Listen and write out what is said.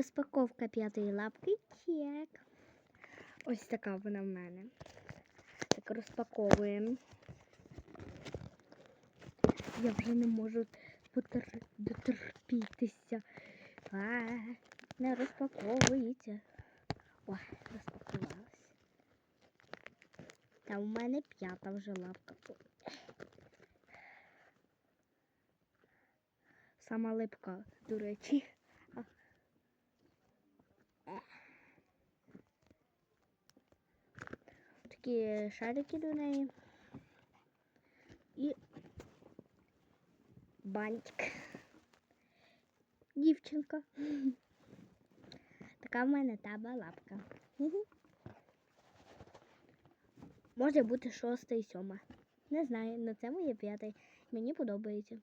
Розпаковка п'ятої лапки чек. Ось така вона в мене. Так розпаковуємо. Я вже не можу потер... дотерпітися. А, не розпаковується. О, розпакувалась. Та у мене п'ята вже лапка. Сама липка, до речі. А. Е. Такі шарики до неї. І бантик. Дівчинка. Така в мене таба лапка. Мгм. Може бути шоста і сьома. Не знаю, але це моє п'яте. Мені подобається.